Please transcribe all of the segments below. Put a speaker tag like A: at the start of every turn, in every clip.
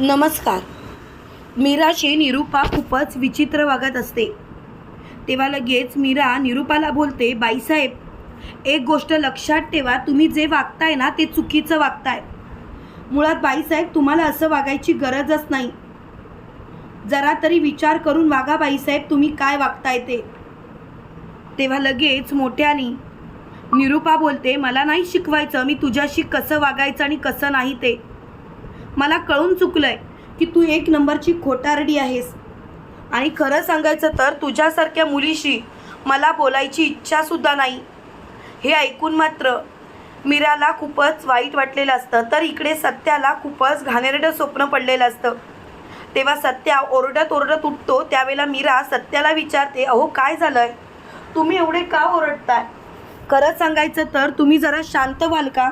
A: नमस्कार. मीराशी निरूपा खूपच विचित्र वागत असते. तेव्हा लगेच मीरा निरूपाला बोलते बाईसाहेब एक गोष्ट लक्षात ठेवा तुम्ही जे वागताय ना ते चुकीचं वागताय. मुळात बाईसाहेब तुम्हाला असं वागायची गरजच नाही. जरा तरी विचार करून वागा बाईसाहेब तुम्ही काय वागताय ते. तेव्हा लगेच मोठ्यानी निरूपा बोलते मला नाही शिकवायचं मी तुझ्याशी कसं वागायचं आणि कसं नाही ते. मला कळून चुकलं आहे की तू एक नंबरची खोटारडी आहेस. आणि खरं सांगायचं तर तुझ्यासारख्या मुलीशी मला बोलायची इच्छासुद्धा नाही. हे ऐकून मात्र मीराला खूपच वाईट वाटलेलं असतं. तर इकडे सत्याला खूपच घाणेरडं स्वप्न पडलेलं असतं. तेव्हा सत्या ओरडत ओरडत उठतो. त्यावेळेला मीरा सत्याला विचारते अहो काय झालं आहे तुम्ही एवढे का ओरडताय? खरं सांगायचं तर तुम्ही जरा शांत व्हाल का?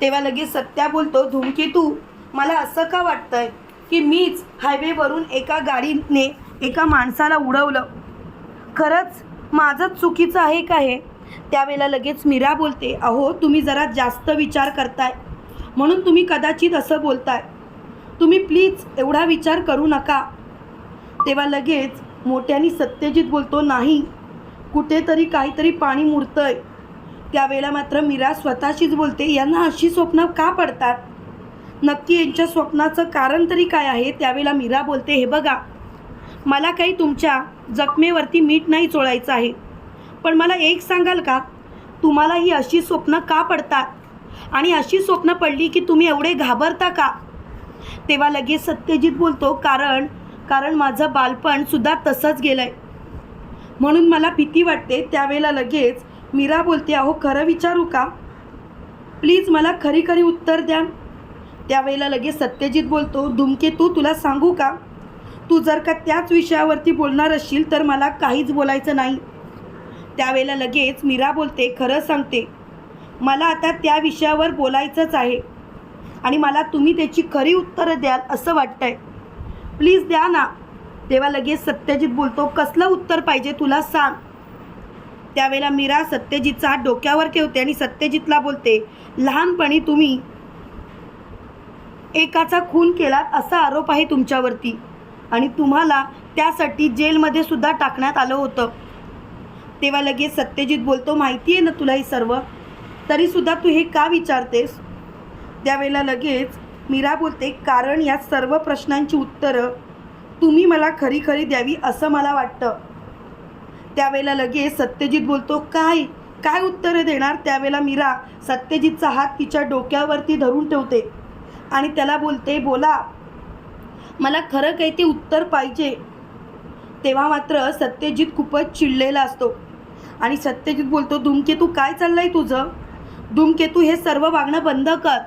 A: तेव्हा लगेच सत्या बोलतो धुमकी तू मला असं का वाटतंय की मीच हायवेवरून एका गाडीने एका माणसाला उडवलं? खरंच माझंच चुकीचं आहे का हे? त्यावेळेला लगेच मीरा बोलते अहो तुम्ही जरा जास्त विचार करताय. म्हणून तुम्ही कदाचित असं बोलताय. तुम्ही प्लीज एवढा विचार करू नका. तेव्हा लगेच मोठ्याने सत्यजित बोलतो नाही कुठेतरी काहीतरी पाणी मुरतंय. त्यावेळेला मात्र मीरा स्वतःशीच बोलते यांना अशी स्वप्न का पडतात? नक्की यांच्या स्वप्नाचं कारण तरी काय आहे त्यावेळेला मीरा बोलते हे बघा मला काही तुमच्या जखमेवरती मीठ नाही चोळायचं आहे. पण मला एक सांगाल का? तुम्हाला ही अशी स्वप्न का पडतात? आणि अशी स्वप्न पडली की तुम्ही एवढे घाबरता का? तेव्हा लगेच सत्यजित बोलतो कारण कारण माझं बालपणसुद्धा तसंच गेलं आहे म्हणून मला भीती वाटते त्यावेळेला लगेच मीरा बोलते अहो खरं विचारू का? प्लीज मला खरी खरी उत्तर द्या. त्यावेळेला लगेच सत्यजित बोलतो धूमकेतू तुला सांगू का? तू जर का त्याच विषयावरती बोलणार असशील तर मला काहीच बोलायचं नाही. त्यावेळेला लगेच मीरा बोलते खरं सांगते मला आता त्या विषयावर बोलायचंच आहे आणि मला तुम्ही त्याची खरी उत्तरं द्याल असं वाटतंय. प्लीज द्या ना. तेव्हा लगेच सत्यजित बोलतो कसलं उत्तर पाहिजे तुला सांग. त्यावेळेला मीरा सत्यजितचा हात डोक्यावर ठेवते आणि सत्यजितला बोलते लहानपणी तुम्ही एकाचा खून केलात असा आरोप आहे तुमच्यावरती. आणि तुम्हाला त्यासाठी जेलमध्ये सुद्धा टाकण्यात आलं होतं. तेव्हा लगेच सत्यजित बोलतो माहिती आहे ना तुला हे सर्व? तरीसुद्धा तू हे का विचारतेस? त्यावेळेला लगेच मीरा बोलते कारण या सर्व प्रश्नांची उत्तरं तुम्ही मला खरी खरी द्यावी असं मला वाटतं. त्यावेळेला लगेच सत्यजित बोलतो काय? काय उत्तरं देणार? त्यावेळेला मीरा सत्यजितचा हात तिच्या डोक्यावरती धरून ठेवते. आणि त्याला बोलते बोला. मला खरं काही ते उत्तर पाहिजे. तेव्हा मात्र सत्यजित खूपच चिडलेला असतो. आणि सत्यजित बोलतो धूमकेतू काय चाललं आहे तुझं? धूमकेतू हे सर्व वागणं बंद कर.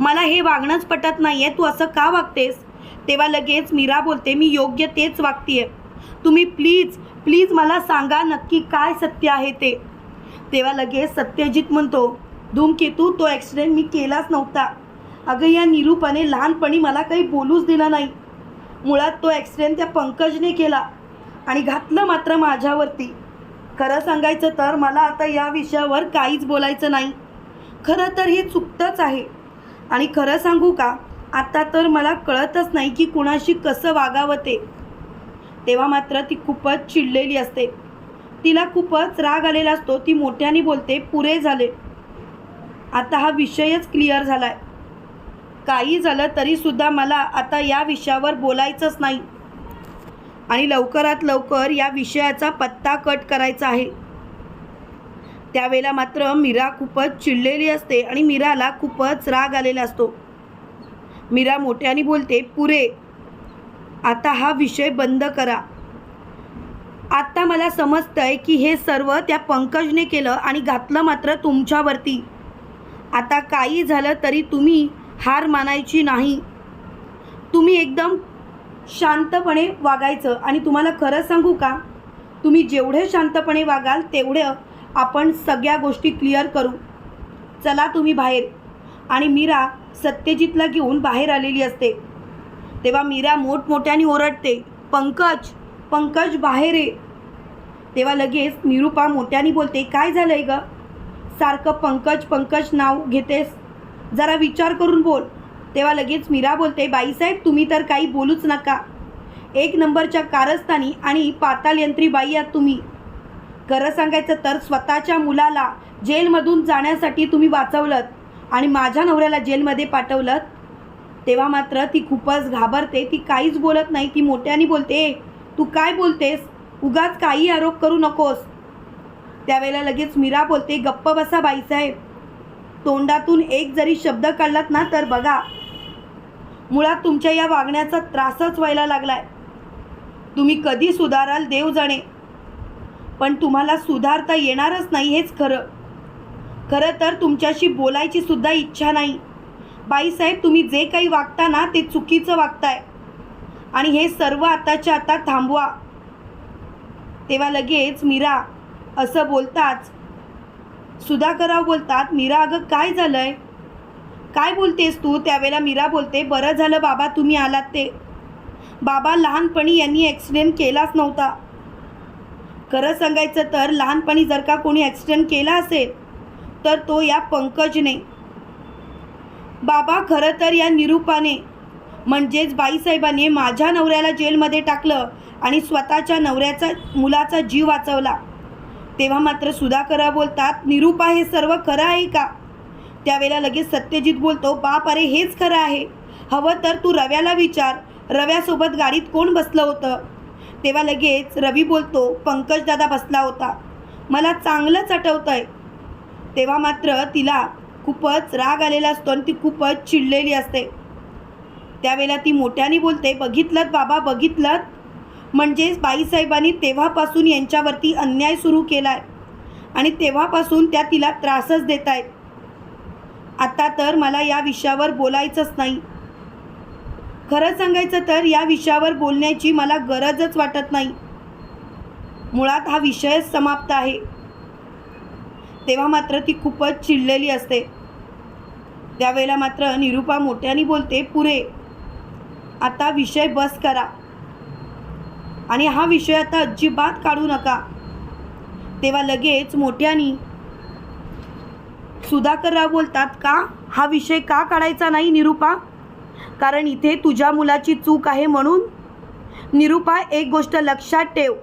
A: मला हे वागणंच पटत नाही आहे तू असं का वागतेस? तेव्हा लगेच मीरा बोलते मी योग्य तेच वागतीये. तुम्ही प्लीज प्लीज मला सांगा नक्की काय सत्य आहे ते. तेव्हा लगेच सत्यजित म्हणतो धूमकेतू तो ॲक्सिडेंट मी केलाच नव्हता. अगं या निरूपाने लहानपणी मला काही बोलूच दिलं नाही. मुळात तो ॲक्सिडेंट त्या पंकजने केला आणि घातलं मात्र माझ्यावरती. खरं सांगायचं तर मला आता या विषयावर काहीच बोलायचं नाही. खरं तर हे चुकतंच आहे. आणि खरं सांगू का आता तर मला कळतच नाही की कुणाशी कसं वागावं ते. तेव्हा मात्र ती खूपच चिडलेली असते. तिला खूपच राग आलेला असतो ती मोठ्याने बोलते पुरे झाले. आता हा विषयच क्लिअर झाला आहे काही झालं तरीसुद्धा मला आता या विषयावर बोलायचंच नाही. आणि लवकरात लवकर या विषयाचा पत्ता कट करायचा आहे. त्यावेळेला मात्र मीरा खूपच चिडलेली असते आणि मीराला खूपच राग आलेला असतो. मीरा मोठ्याने बोलते पुरे आता हा विषय बंद करा. आत्ता मला समजतं आहे की हे सर्व त्या पंकजने केलं आणि घातलं मात्र तुमच्यावरती. आता काही झालं तरी तुम्ही हार मानायची नाही. तुम्ही एकदम शांतपणे वागायचं. आणि तुम्हाला खरं सांगू का? तुम्ही जेवढे शांतपणे वागाल तेवढं आपण सगळ्या गोष्टी क्लिअर करू. चला तुम्ही बाहेर. आणि मीरा सत्यजितला घेऊन बाहेर आलेली असते. तेव्हा मीरा मोठमोठ्याने ओरडते पंकज पंकज बाहेर ये. तेव्हा लगेच निरूपा मोठ्याने बोलते काय झालंय ग? सारखं पंकज पंकज नाव घेतेस? जरा विचार करून बोल. तेव्हा लगेच मीरा बोलते बाईसाहेब तुम्ही तर काही बोलूच नका. एक नंबरच्या कारस्थानी आणि पातालयंत्री बाई आहात तुम्ही. खरं सांगायचं तर स्वतःच्या मुलाला जेलमधून जाण्यासाठी तुम्ही वाचवलं आणि माझ्या नवऱ्याला जेलमध्ये पाठवलं तेव्हा मात्र ती खूपच घाबरते ती काहीच बोलत नाही ती मोठ्याने बोलते तू काय बोलतेस? उगाच काही आरोप करू नकोस. त्यावेळेला लगेच मीरा बोलते गप्प बसा बाईसाहेब तोंडातून एक जरी शब्द काढलात ना तर बघा. मुळात तुमच्या या वागण्याचा त्रासच व्हायला लागलाय. तुम्ही कधी सुधाराल देव जाणे. पण तुम्हाला सुधारता येणारच नाही हेच खरं. खरं तर तुमच्याशी बोलायची सुद्धा इच्छा नाही. बाईसाहेब तुम्ही जे काही वागता ना ते चुकीचं वागताय. आणि हे सर्व आताच्या आता थांबवा. तेव्हा लगेच मीरा असं बोलताच सुधाकरराव बोलतात मीरा अगं काय झालंय? काय बोलतेस तू? त्यावेळेला मीरा बोलते बरं झालं बाबा तुम्ही आलात ते. बाबा लहानपणी यांनी ॲक्सिडेंट केलाच नव्हता. खरं सांगायचं तर लहानपणी जर का कोणी ॲक्सिडेंट केला असेल तर तो या पंकजने. बाबा खरं तर या निरूपाने म्हणजेच बाईसाहेबाने माझ्या नवऱ्याला जेलमध्ये टाकलं आणि स्वतःच्या नवऱ्याचा मुलाचा जीव वाचवला. तेव्हा मात्र सुधाकरा बोलतात निरूपा हे सर्व खरं आहे का? त्यावेळेला लगेच सत्यजित बोलतो बाप अरे हेच खरं आहे. हवं तर तू रव्याला विचार. रव्यासोबत गाडीत कोण बसलं होतं? तेव्हा लगेच रवी बोलतो पंकज दादा बसला होता. मला चांगलंच आठवतं आहे तेव्हा मात्र तिला खूपच राग आलेला असतो आणि ती खूपच चिडलेली असते. त्यावेळेला ती मोठ्याने बोलते बघितलं बाबा बघितलं म्हणजेच बाईसाहेबांनी तेव्हापासून यांच्यावरती अन्याय सुरू केला आहे आणि तेव्हापासून त्या तिला त्रासच देत आहेत आता तर मला या विषयावर बोलायचंच नाही. खरं सांगायचं तर या विषयावर बोलण्याची मला गरजच वाटत नाही. मुळात हा विषयच समाप्त आहे. तेव्हा मात्र ती खूपच चिडलेली असते. त्यावेळेला मात्र निरूपा मोठ्याने बोलते पुरे आता विषय बस करा. आणि हा विषय आता अजिबात काढू नका. तेव्हा लगेच मोठ्यानी सुधाकरराव बोलतात का? हा विषय का काढायचा नाही निरूपा? कारण इथे तुझ्या मुलाची चूक आहे म्हणून. निरूपा एक गोष्ट लक्षात ठेव.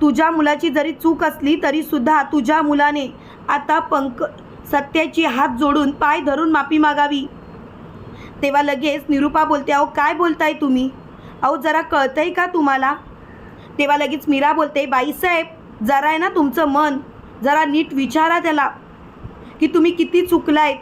A: तुझ्या मुलाची जरी चूक असली तरीसुद्धा तुझ्या मुलाने आता पंक सत्याची हात जोडून पाय धरून माफी मागावी. तेव्हा लगेच निरूपा बोलते अहो काय बोलताय तुम्ही? अहो जरा कळतंय का तुम्हाला? तेव्हा लगेच मीरा बोलते बाईसाहेब जरा आहे ना तुमचं मन जरा नीट विचारा त्याला की तुम्ही किती चुकलाय.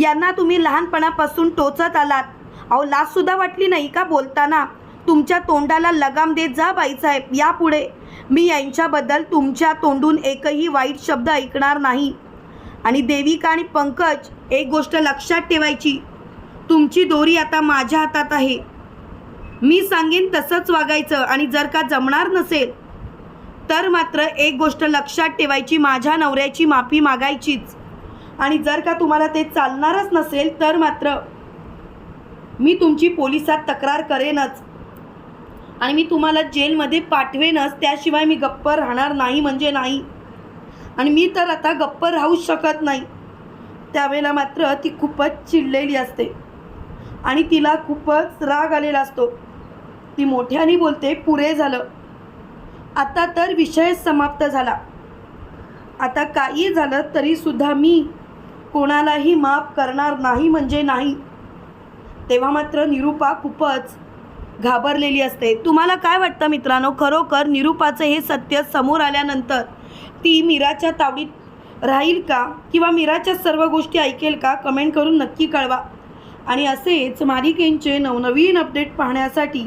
A: यांना तुम्ही लहानपणापासून टोचत आलात. अहो लाजसुद्धा वाटली नाही का बोलताना? तुमच्या तोंडाला लगाम देत जा बाईसाहेब यापुढे. मी यांच्याबद्दल तुमच्या तोंडून एकही वाईट शब्द ऐकणार नाही. आणि देविका आणि पंकज एक गोष्ट लक्षात ठेवायची. तुमची दोरी आता माझ्या हातात आहे. मी सांगेन तसंच वागायचं आणि जर का जमणार नसेल तर मात्र एक गोष्ट लक्षात ठेवायची माझ्या नवऱ्याची माफी मागायचीच. आणि जर का तुम्हाला ते चालणारच नसेल तर मात्र मी तुमची पोलिसात तक्रार करेनच. आणि मी तुम्हाला जेलमध्ये पाठवेनच त्याशिवाय मी गप्प राहणार नाही म्हणजे नाही. आणि मी तर आता गप्प राहूच शकत नाही. त्यावेळेला मात्र ती खूपच चिडलेली असते. आणि तिला खूपच राग आलेला असतो. ती मोठ्याने बोलते पुरे झालं. आता तर विषय समाप्त झाला. आता काही झालं तरीसुद्धा मी कोणालाही माफ करणार नाही म्हणजे नाही. तेव्हा मात्र निरूपा खूपच घाबरलेली असते. तुम्हाला काय वाटतं मित्रांनो? खरोखर निरूपाचं हे सत्य समोर आल्यानंतर ती मीराच्या तावडीत राहील का? किंवा मीराच्या सर्व गोष्टी ऐकेल का? कमेंट करून नक्की कळवा. आणि असेच मालिकेंचे नवनवीन अपडेट पाहण्यासाठी